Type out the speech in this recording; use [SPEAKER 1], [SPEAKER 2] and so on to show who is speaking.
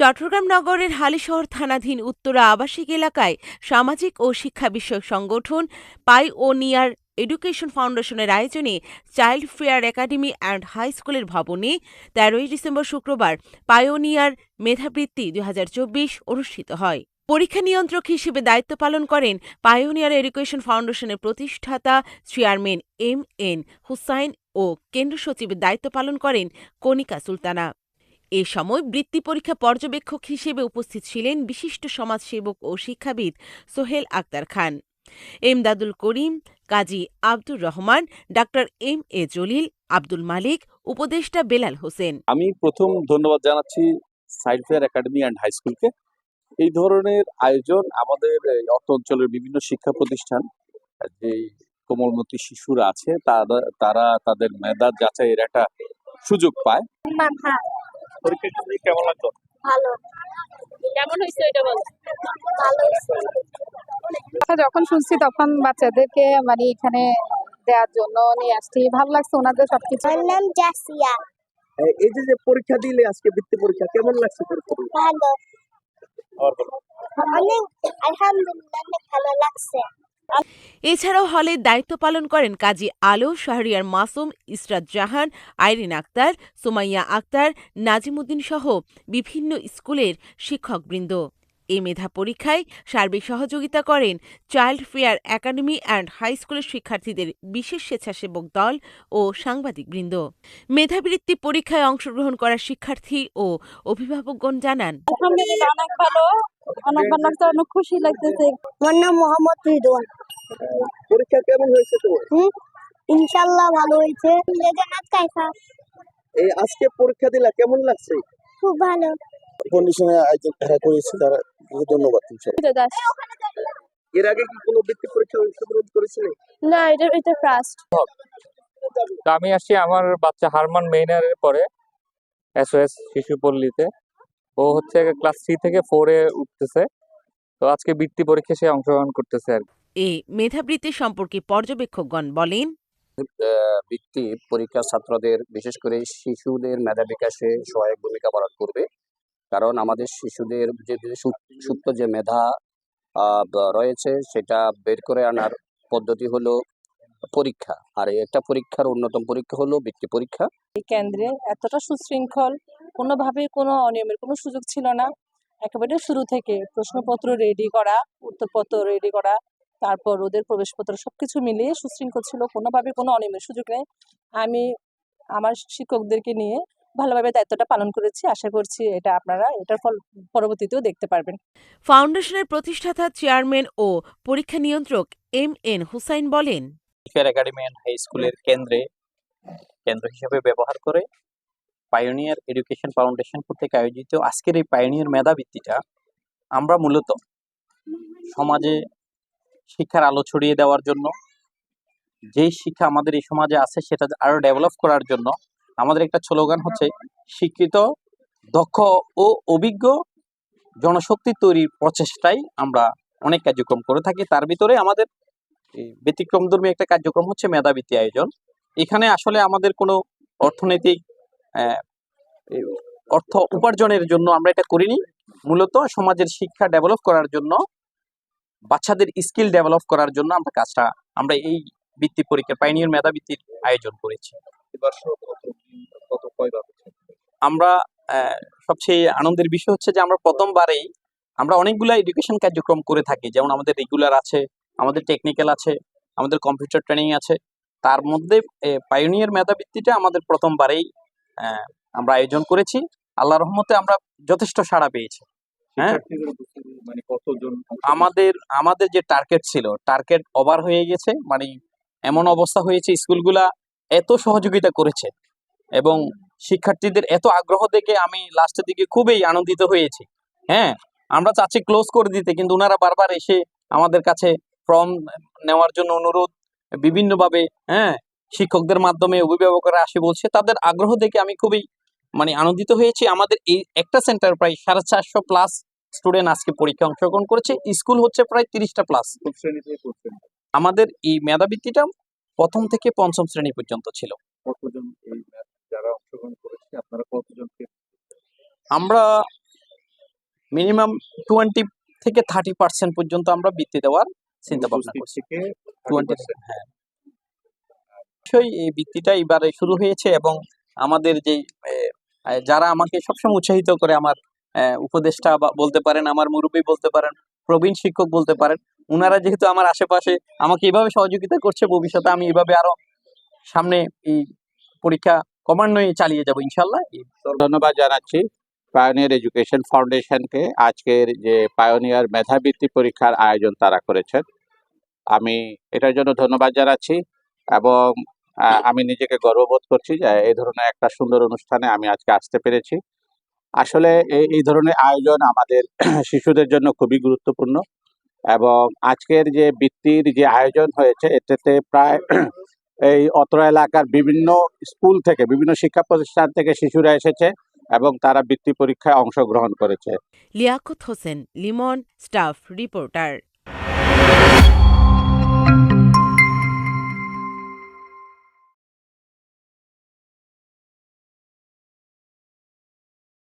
[SPEAKER 1] চট্টগ্রাম নগরের হালিশহর থানাধীন উত্তরা আবাসিক এলাকায় সামাজিক ও শিক্ষা বিষয়ক সংগঠন পাইওনিয়ার এডুকেশন ফাউন্ডেশনের আয়োজনে child fair academy and high স্কুলের ভবনে তেরোই ডিসেম্বর শুক্রবার পাইওনিয়ার মেধাবৃত্তি দু হাজার চব্বিশ অনুষ্ঠিত হয়। পরীক্ষা নিয়ন্ত্রক হিসেবে দায়িত্ব পালন করেন পাইওনিয়ার এডুকেশন ফাউন্ডেশনের প্রতিষ্ঠাতা চেয়ারম্যান এম এন হুসাইন ও কেন্দ্র সচিবের দায়িত্ব পালন করেন কনিকা সুলতানা। এ সময় বৃত্তি পরীক্ষা পর্যবেক্ষক হিসেবে উপস্থিত ছিলেন বিশিষ্ট সমাজসেবক ও শিক্ষাবিদ Sohel Akhtar Khan. Emdadul Karim Kazi Abdur Rahman doctor M A Jalil Abdul Malik উপদেষ্টা বেলাল হোসেন।
[SPEAKER 2] আমি প্রথম ধন্যবাদ জানাচ্ছি side fair academy and high স্কুলকে। এই ধরনের আয়োজন আমাদের এই অর্থ অঞ্চলের বিভিন্ন শিক্ষা প্রতিষ্ঠান যে কোমলমতি শিশুরা আছে তারা তারা তাদের মেধা যাচাইয়ের একটা সুযোগ পায়। পরীক্ষা কেমন লাগতো
[SPEAKER 3] ভালো।
[SPEAKER 4] কেমন হয়েছে এটা বল?
[SPEAKER 3] ভালো হয়েছে।
[SPEAKER 5] যখন শুনছি তখন বাচ্চাদেরকে মানে এখানে দেওয়ার জন্য নিয়ে আসছি। ভালো লাগছে ওনাদের সবকিছু।
[SPEAKER 3] আমার নাম জাসিয়া।
[SPEAKER 6] এই- যে যে পরীক্ষা দিলে আজকে বৃত্তি পরীক্ষা কেমন লাগছে পরীক্ষা
[SPEAKER 3] ভালো।
[SPEAKER 2] আর
[SPEAKER 3] অনেক আলহামদুলিল্লাহ অনেক ভালো লাগছে।
[SPEAKER 1] এছাড়াও হলে দায়িত্ব পালন করেন কাজী আলো শাহরিয়ার মাসুম, ইসরাত জাহান, আইরিন আক্তার, সুমাইয়া আক্তার, নাজিমুদ্দিন সহ বিভিন্ন স্কুলের শিক্ষকবৃন্দ। এ মেধা পরীক্ষায় সার্বিক সহযোগিতা করেন child fair academy and high স্কুলের শিক্ষার্থীদের বিশেষ স্বেচ্ছাসেবক দল ও সাংবাদিকবৃন্দ। মেধাবৃত্তি পরীক্ষায় অংশগ্রহণ করা শিক্ষার্থী ও অভিভাবকগণ জানান
[SPEAKER 5] আলহামদুলিল্লাহ অনেক ভালো অনেক ভালো লাগছে অনেক খুশি লাগতেছে
[SPEAKER 3] আমার নাম মোহাম্মদ রিদওয়ান।
[SPEAKER 6] পরীক্ষা কেমন হয়েছে তোমার?
[SPEAKER 3] ভালো হয়েছে। লেজানাত কাইফা
[SPEAKER 6] এই আজকে পরীক্ষা দিলা কেমন লাগছে?
[SPEAKER 3] খুব ভালো।
[SPEAKER 6] কন্ডিশনে আয়োজন করেছে তারা। ধন্যবাদ এর আগে কি কোনো বৃত্তি পরীক্ষা অংশগ্রহণ করেছিলে?
[SPEAKER 5] না এটা এটা ফার্স্ট
[SPEAKER 7] তো আমি আসছি আমার বাচ্চা হারমান মেইনারের পরে এসওএস শিশু পল্লীতে। ও হচ্ছে ক্লাস থ্রি থেকে ফোরে উঠতেছে। তো আজকে বৃত্তি পরীক্ষা সে অংশগ্রহণ করতেছে আর কি।
[SPEAKER 1] এ মেধাবৃত্তি সম্পর্কে পর্যবেক্ষকগণ বলেন।
[SPEAKER 8] বৃত্তি পরীক্ষা ছাত্রদের বিশেষ করে শিশুদের মেধা বিকাশে সহায়ক ভূমিকা পালন করবে। কারণ আমাদের শিশুদের যে যে সুপ- সুপ্ত যে মেধা রয়েছে সেটা বের করে আনার পদ্ধতি হলো পরীক্ষা। আর একটা পরীক্ষার অন্যতম পরীক্ষা হলো বৃত্তি পরীক্ষা।
[SPEAKER 9] এই কেন্দ্রে এতটা সুশৃঙ্খল, কোনোভাবে কোনো অনিয়মের কোনো সুযোগ ছিল না। একেবারে শুরু থেকে প্রশ্নপত্র রেডি করা, উত্তরপত্র রেডি করা, তারপর ওদের প্রবেশপত্র সবকিছু মিলিয়ে সুশৃঙ্খল ছিল। কোনোভাবে কোনো অনিয়মের সুযোগ নেই। আমি আমার শিক্ষকদেরকে নিয়ে ভালোভাবে দায়িত্বটা পালন করেছি। আশা করছি এটা আপনারা এটার ফল পরবর্তীতেও দেখতে পারবেন।
[SPEAKER 1] ফাউন্ডেশনের প্রতিষ্ঠাতা চেয়ারম্যান ও পরীক্ষা নিয়ন্ত্রক এম এন হুসাইন বলেন
[SPEAKER 10] ফেয়ার একাডেমি অ্যান্ড হাই স্কুলের কেন্দ্রে কেন্দ্র হিসেবে ব্যবহার করে পায়োনিয়ার এডুকেশন ফাউন্ডেশন কর্তৃক আয়োজিত আজকের এই পায়োনিয়ার মেধাবৃত্তিটা আমরা মূলত সমাজে শিক্ষার আলো ছড়িয়ে দেওয়ার জন্য যেই শিক্ষা আমাদের এই সমাজে আছে সেটা আরও ডেভেলপ করার জন্য আমাদের একটা স্লোগান হচ্ছে শিক্ষিত দক্ষ ও অভিজ্ঞ জনশক্তি তৈরির প্রচেষ্টায় আমরা অনেক কার্যক্রম করে থাকি। তার ভিতরে আমাদের এই ব্যতিক্রমধর্মী একটা কার্যক্রম হচ্ছে মেধাবৃত্তি আয়োজন। এখানে আসলে আমাদের কোনো অর্থনৈতিক অর্থ উপার্জনের জন্য আমরা এটা করিনি। মূলত সমাজের শিক্ষা ডেভেলপ করার জন্য, বাচ্চাদের স্কিল ডেভেলপ করার জন্য আমরা কাজটা, আমরা এই বৃত্তি পরীক্ষা, পাইনিয়র মেধাবৃত্তির আয়োজন করেছি
[SPEAKER 2] এবার কত কত কয়বার হচ্ছে?
[SPEAKER 10] আমরা সবচেয়ে আনন্দের বিষয় হচ্ছে যে আমরা প্রথমবারেই আমরা অনেকগুলো এডুকেশন কার্যক্রম করে থাকি। যেমন আমাদের রেগুলার আছে, আমাদের টেকনিক্যাল আছে, আমাদের কম্পিউটার ট্রেনিং আছে। তার মধ্যে পাইওনিয়ার মেধাবৃত্তিটা আমাদের প্রথমবারেই আমরা আয়োজন করেছি। আল্লাহ রহমতে আমরা যথেষ্ট সাড়া পেয়েছি। হ্যাঁ।
[SPEAKER 2] মানে
[SPEAKER 10] আমাদের আমাদের যে টার্গেট ছিল টার্গেট ওভার হয়ে গেছে। মানে এমন অবস্থা হয়েছে স্কুলগুলা এত সহযোগিতা করেছে। এবং শিক্ষার্থীদের এত আগ্রহ দেখে আমি লাস্টের দিকে খুবই আনন্দিত হয়েছি। হ্যাঁ আমরা চাচ্ছি ক্লোজ করে দিতে কিন্তু ওনারা বারবার এসে আমাদের কাছে ফর্ম নেওয়ার জন্য অনুরোধ বিভিন্নভাবে হ্যাঁ শিক্ষকদের মাধ্যমে অভিভাবকরা আসে বলছে তাদের আগ্রহ দেখে আমি খুবই মানে আনন্দিত হয়েছি। আমাদের এই একটা সেন্টার প্রায় সাড়ে চারশো প্লাস স্টুডেন্ট আজকে পরীক্ষা অংশগ্রহণ করেছে। স্কুল হচ্ছে প্রায় তিরিশটা প্লাস আমাদের এই মেধাবৃত্তিটা প্রথম থেকে পঞ্চম শ্রেণি পর্যন্ত ছিল।
[SPEAKER 2] যারা অংশগ্রহণ করেছে আপনারা কতজনকে
[SPEAKER 10] আমরা মিনিমাম টোয়েন্টি থেকে থার্টি পার্সেন্ট পর্যন্ত আমরা বৃত্তি দেওয়ার চিন্তা ভাবনা করছি। টোয়েন্টি হ্যাঁ। অবশ্যই এই বৃত্তিটা এবারে শুরু হয়েছে এবং আমাদের যে যারা আমাকে সবসময় উৎসাহিত করে আমার উপদেষ্টা বা বলতে পারেন আমার মুরব্বী বলতে পারেন প্রবীণ শিক্ষক বলতে পারেন ওনারা যেহেতু আমার আশেপাশে আমাকে এভাবে সহযোগিতা করছে ভবিষ্যতে আমি এভাবে আরও সামনে এই পরীক্ষা ক্রমান্বয়ে চালিয়ে যাব, ইনশাল্লাহ।
[SPEAKER 2] ধন্যবাদ জানাচ্ছি পায়োনিয়ার এডুকেশন ফাউন্ডেশনকে আজকের যে পায়োনিয়ার মেধাবৃত্তি পরীক্ষার আয়োজন তারা করেছেন। আমি এটার জন্য ধন্যবাদ জানাচ্ছি এবং আমি নিজেকে গর্ববোধ করছি যে এই ধরনের একটা সুন্দর অনুষ্ঠানে আমি আজকে আসতে পেরেছি। আসলে এই ধরনের আয়োজন আমাদের শিশুদের জন্য খুবই গুরুত্বপূর্ণ এবং আজকের যে বৃত্তির যে আয়োজন হয়েছে, এটাতে প্রায় এই অত্র এলাকার বিভিন্ন স্কুল থেকে, বিভিন্ন শিক্ষা প্রতিষ্ঠান থেকে শিশুরা এসেছে এবং তারা বৃত্তি পরীক্ষায় অংশগ্রহণ করেছে।
[SPEAKER 1] Liaquat Hossain, Limon staff, reporter.